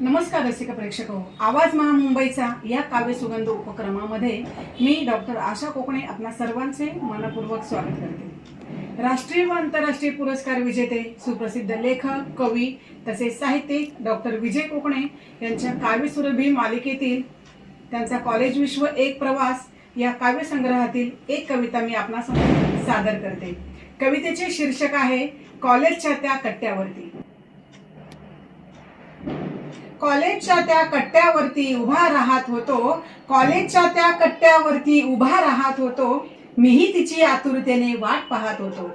नमस्कार रसिक प्रेक्षक हो. आवाज महामुंबईचा या काव्य सुगंध उपक्रमामध्ये मी डॉक्टर आशा कोकणे आपणा सर्वांचे मनपूर्वक स्वागत करते. राष्ट्रीय व आंतरराष्ट्रीय पुरस्कार विजेते सुप्रसिद्ध लेखक कवी तसेच साहित्यिक डॉक्टर विजय कोकणे यांच्या काव्य सुरभी मालिकेतील त्यांचा कॉलेज विश्व एक प्रवास या काव्यसंग्रहातील एक कविता मी आपणासमोर सादर करते. कवितेचे शीर्षक आहे कॉलेजच्या त्या कट्ट्यावरती. कॉलेजच्या त्या कट्ट्यावरती उभा राहत होतो कॉलेजच्या त्या कट्ट्यावरती उभा राहत होतो मीही तिची आतुरतेने वाट पाहत होतो.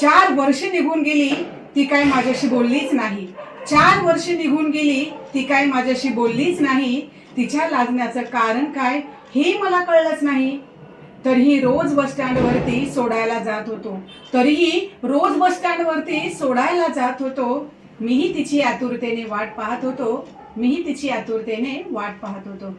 चार वर्ष निघून गेली ती काय माझ्याशी बोललीच नाही. चार वर्ष निघून गेली ती काय माझ्याशी बोललीच नाही. तिच्या लागण्याचं कारण काय हे मला कळलंच नाही. तरीही रोज बसस्टँडवरती सोडायला जात होतो. तरीही रोज बस स्टँडवरती सोडायला जात होतो. मीही तिची आतुरतेने वाट पाहत होतो मीही तिची आतुरतेने वाट पाहत होतो.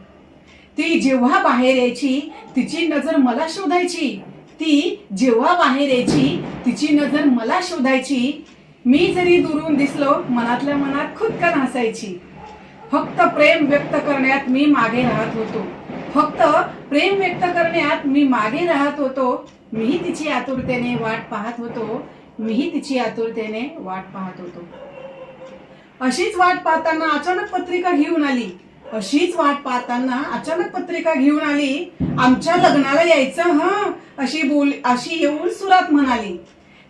ती जेव्हा बाहेर यायची तिची नजर मला शोधायची. ती जेव्हा बाहेर यायची तिची नजर मला शोधायची. मी जरी दुरून दिसलो मनातल्या मनात खुदकन हसायची फक्त प्रेम व्यक्त करण्यात मी मागे राहत होतो. फक्त प्रेम व्यक्त करण्यात मी मागे राहत होतो. मीही तिची आतुरतेने वाट पाहत होतो. मीही तिची आतुरतेने वाट पाहत होतो. अशीच वाट पाहताना अचानक पत्रिका घेऊन आली. अशीच वाट पाहताना अचानक पत्रिका घेऊन आली. आमच्या लग्नाला यायचं ह अशी बोल अशी येऊन सुरात म्हणाली.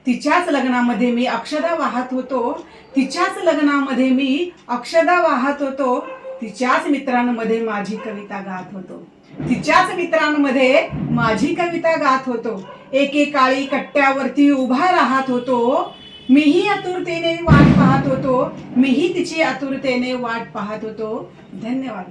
तिच्याच लग्नामध्ये मी अक्षदा वाहत होतो. तिच्याच लग्नामध्ये मी अक्षदा वाहत होतो. तिच्याच मित्रांमध्ये माझी कविता गात होतो. तिच्याच मित्रांमध्ये माझी कविता गात होतो. एकेकाळी कट्ट्यावरती उभा राहत होतो. मीही आतुरतेने वाट पाहत होतो. मीही तिची आतुरतेने वाट पाहत होतो. धन्यवाद.